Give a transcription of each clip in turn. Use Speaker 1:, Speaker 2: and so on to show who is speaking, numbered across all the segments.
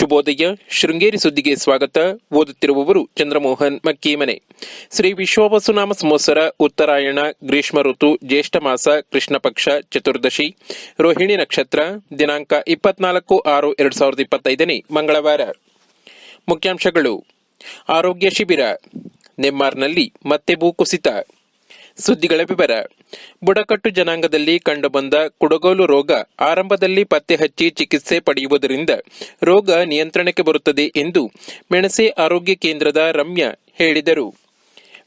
Speaker 1: ಶುಭೋದಯ. ಶೃಂಗೇರಿ ಸುದ್ದಿಗೆ ಸ್ವಾಗತ. ಓದುತ್ತಿರುವವರು ಚಂದ್ರಮೋಹನ್ ಮಕ್ಕೀಮನೆ. ಶ್ರೀ ವಿಶ್ವವಸುನಾಮ ಸಂವತ್ಸರ, ಉತ್ತರಾಯಣ, ಗ್ರೀಷ್ಮ ಋತು, ಜ್ಯೇಷ್ಠ ಮಾಸ, ಕೃಷ್ಣ ಪಕ್ಷ, ಚತುರ್ದಶಿ, ರೋಹಿಣಿ ನಕ್ಷತ್ರ, ದಿನಾಂಕ ಇಪ್ಪತ್ನಾಲ್ಕು ಆರು ಎರಡು ಸಾವಿರದ ಇಪ್ಪತ್ತೈದನೇ ಮಂಗಳವಾರ. ಮುಖ್ಯಾಂಶಗಳು. ಆರೋಗ್ಯ ಶಿಬಿರ. ನೆಮ್ಮಾರ್ನಲ್ಲಿ ಮತ್ತೆ ಭೂಕುಸಿತ ಸುದ್ದಿಗಳ ವಿವರ. ಬುಡಕಟ್ಟು ಜನಾಂಗದಲ್ಲಿ ಕಂಡುಬಂದ ಕುಡಗೋಲು ರೋಗ ಆರಂಭದಲ್ಲಿ ಪತ್ತೆ ಹಚ್ಚಿ ಚಿಕಿತ್ಸೆ ಪಡೆಯುವುದರಿಂದ ರೋಗ ನಿಯಂತ್ರಣಕ್ಕೆ ಬರುತ್ತದೆ ಎಂದು ಮೆಣಸೆ ಆರೋಗ್ಯ ಕೇಂದ್ರದ ರಮ್ಯಾ ಹೇಳಿದರು.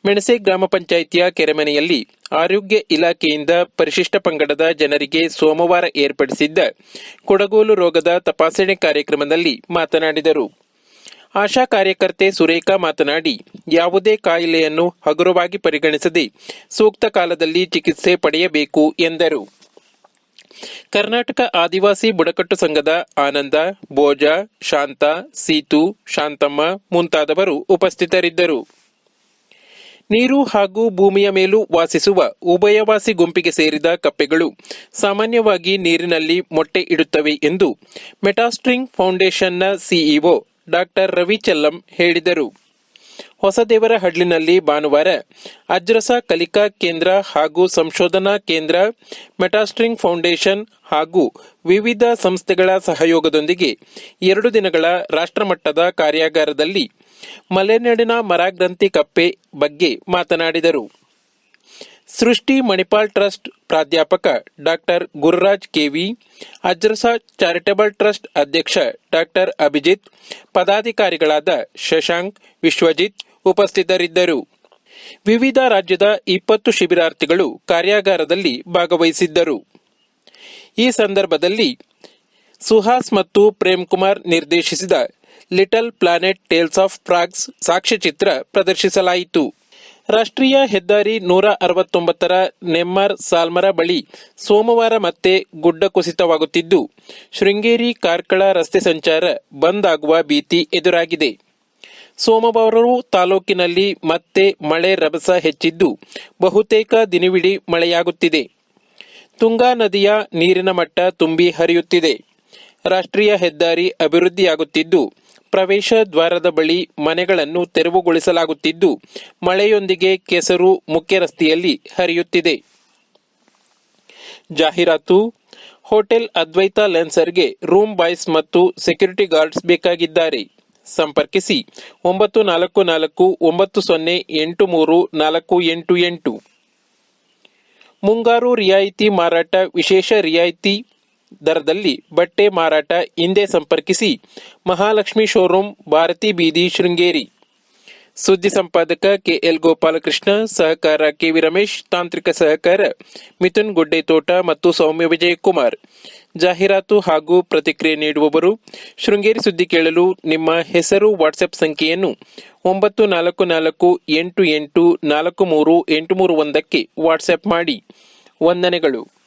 Speaker 1: ಮೆಣಸೆ ಗ್ರಾಮ ಪಂಚಾಯಿತಿಯ ಕೆರೆಮನೆಯಲ್ಲಿ ಆರೋಗ್ಯ ಇಲಾಖೆಯಿಂದ ಪರಿಶಿಷ್ಟ ಪಂಗಡದ ಜನರಿಗೆ ಸೋಮವಾರ ಏರ್ಪಡಿಸಿದ್ದ ಕುಡಗೋಲು ರೋಗದ ತಪಾಸಣೆ ಕಾರ್ಯಕ್ರಮದಲ್ಲಿ ಮಾತನಾಡಿದರು. ಆಶಾ ಕಾರ್ಯಕರ್ತೆ ಸುರೇಖಾ ಮಾತನಾಡಿ, ಯಾವುದೇ ಕಾಯಿಲೆಯನ್ನು ಹಗುರವಾಗಿ ಪರಿಗಣಿಸದೆ ಸೂಕ್ತ ಕಾಲದಲ್ಲಿ ಚಿಕಿತ್ಸೆ ಪಡೆಯಬೇಕು ಎಂದರು. ಕರ್ನಾಟಕ ಆದಿವಾಸಿ ಬುಡಕಟ್ಟು ಸಂಘದ ಆನಂದ ಭೋಜ ಶಾಂತ, ಸೀತು, ಶಾಂತಮ್ಮ ಮುಂತಾದವರು ಉಪಸ್ಥಿತರಿದ್ದರು. ನೀರು ಹಾಗೂ ಭೂಮಿಯ ಮೇಲೂ ವಾಸಿಸುವ ಉಭಯವಾಸಿ ಗುಂಪಿಗೆ ಸೇರಿದ ಕಪ್ಪೆಗಳು ಸಾಮಾನ್ಯವಾಗಿ ನೀರಿನಲ್ಲಿ ಮೊಟ್ಟೆ ಇಡುತ್ತವೆ ಎಂದು ಮೆಟಾಸ್ಟ್ರಿಂಗ್ ಫೌಂಡೇಶನ್ನ ಸಿಇಒ ಡಾಕ್ಟರ್ ರವಿ ಚೆಲ್ಲಂ ಹೇಳಿದರು. ಹೊಸದೇವರ ಹಡ್ಲಿನಲ್ಲಿ ಭಾನುವಾರ ಅಜ್ರಸ ಕಲಿಕಾ ಕೇಂದ್ರ ಹಾಗೂ ಸಂಶೋಧನಾ ಕೇಂದ್ರ, ಮೆಟಾಸ್ಟ್ರಿಂಗ್ ಫೌಂಡೇಶನ್ ಹಾಗೂ ವಿವಿಧ ಸಂಸ್ಥೆಗಳ ಸಹಯೋಗದೊಂದಿಗೆ ಎರಡು ದಿನಗಳ ರಾಷ್ಟ್ರಮಟ್ಟದ ಕಾರ್ಯಾಗಾರದಲ್ಲಿ ಮಲೆನಾಡಿನ ಮರಗ್ರಂಥಿ ಕಪ್ಪೆ ಬಗ್ಗೆ ಮಾತನಾಡಿದರು. ಸೃಷ್ಟಿ ಮಣಿಪಾಲ್ ಟ್ರಸ್ಟ್ ಪ್ರಾಧ್ಯಾಪಕ ಡಾಕ್ಟರ್ ಗುರುರಾಜ್ ಕೆವಿ, ಅಜ್ರಸ ಚಾರಿಟಬಲ್ ಟ್ರಸ್ಟ್ ಅಧ್ಯಕ್ಷ ಡಾಕ್ಟರ್ ಅಭಿಜಿತ್, ಪದಾಧಿಕಾರಿಗಳಾದ ಶಶಾಂಕ್, ವಿಶ್ವಜಿತ್ ಉಪಸ್ಥಿತರಿದ್ದರು. ವಿವಿಧ ರಾಜ್ಯದ ಇಪ್ಪತ್ತು ಶಿಬಿರಾರ್ಥಿಗಳು ಕಾರ್ಯಾಗಾರದಲ್ಲಿ ಭಾಗವಹಿಸಿದ್ದರು. ಈ ಸಂದರ್ಭದಲ್ಲಿ ಸುಹಾಸ್ ಮತ್ತು Prem Kumar ನಿರ್ದೇಶಿಸಿದ little planet tales of frogs ಸಾಕ್ಷ್ಯಚಿತ್ರ ಪ್ರದರ್ಶಿಸಲಾಯಿತು. ರಾಷ್ಟ್ರೀಯ ಹೆದ್ದಾರಿ ನೂರ ಅರವತ್ತೊಂಬತ್ತರ ನೆಮ್ಮಾರ್ ಸಾಲ್ಮರ ಬಳಿ ಸೋಮವಾರ ಮತ್ತೆ ಗುಡ್ಡ ಕುಸಿತವಾಗುತ್ತಿದ್ದು, ಶೃಂಗೇರಿ ಕಾರ್ಕಳ ರಸ್ತೆ ಸಂಚಾರ ಬಂದ್ ಆಗುವ ಭೀತಿ ಎದುರಾಗಿದೆ. ಸೋಮವಾರವೂ ತಾಲೂಕಿನಲ್ಲಿ ಮತ್ತೆ ಮಳೆ ರಭಸ ಹೆಚ್ಚಿದ್ದು, ಬಹುತೇಕ ದಿನವಿಡೀ ಮಳೆಯಾಗುತ್ತಿದೆ. ತುಂಗಾ ನದಿಯ ನೀರಿನ ಮಟ್ಟ ತುಂಬಿ ಹರಿಯುತ್ತಿದೆ. ರಾಷ್ಟ್ರೀಯ ಹೆದ್ದಾರಿ ಅಭಿವೃದ್ಧಿಯಾಗುತ್ತಿದ್ದು ಪ್ರವೇಶ ದ್ವಾರದ ಬಳಿ ಮನೆಗಳನ್ನು ತೆರವುಗೊಳಿಸಲಾಗುತ್ತಿದ್ದು, ಮಳೆಯೊಂದಿಗೆ ಕೆಸರು ಮುಖ್ಯ ರಸ್ತೆಯಲ್ಲಿ ಹರಿಯುತ್ತಿದೆ. ಜಾಹೀರಾತು, ಹೋಟೆಲ್ ಅದ್ವೈತ ಲೆನ್ಸರ್ಗೆ ರೂಮ್ ಬಾಯ್ಸ್ ಮತ್ತು ಸೆಕ್ಯೂರಿಟಿ ಗಾರ್ಡ್ಸ್ ಬೇಕಾಗಿದ್ದಾರೆ. ಸಂಪರ್ಕಿಸಿ ಒಂಬತ್ತು ನಾಲ್ಕು ನಾಲ್ಕು ಒಂಬತ್ತು ಸೊನ್ನೆ ಎಂಟು ಮೂರು ನಾಲ್ಕು ಎಂಟು ಎಂಟು. ಮುಂಗಾರು ರಿಯಾಯಿತಿ ಮಾರಾಟ ವಿಶೇಷ ರಿಯಾಯಿತಿ ದರದಲ್ಲಿ ಬಟ್ಟೆ ಮಾರಾಟ ಹಿಂದೆ ಸಂಪರ್ಕಿಸಿ. ಮಹಾಲಕ್ಷ್ಮಿ ಶೋರೂಮ್ ಭಾರತಿ ಬೀದಿ ಶೃಂಗೇರಿ. ಸುದ್ದಿ ಸಂಪಾದಕ ಕೆಎಲ್ ಗೋಪಾಲಕೃಷ್ಣ, ಸಹಕಾರ ಕೆವಿ ರಮೇಶ್, ತಾಂತ್ರಿಕ ಸಹಕಾರ ಮಿಥುನ್ ಗುಡ್ಡೆ ತೋಟ ಮತ್ತು ಸೌಮ್ಯ ವಿಜಯ್ ಕುಮಾರ್ ಜಾಹೀರಾತು ಹಾಗೂ ಪ್ರತಿಕ್ರಿಯೆ ನೀಡುವವರು, ಶೃಂಗೇರಿ ಸುದ್ದಿ ಕೇಳಲು ನಿಮ್ಮ ಹೆಸರು ವಾಟ್ಸ್ಆಪ್ ಸಂಖ್ಯೆಯನ್ನು ಒಂಬತ್ತು ನಾಲ್ಕು ನಾಲ್ಕು ಎಂಟು ಎಂಟು ನಾಲ್ಕು ಮೂರು ಎಂಟು ಮೂರು ಒಂದಕ್ಕೆ ವಾಟ್ಸ್ಆಪ್ ಮಾಡಿ. ವಂದನೆಗಳು.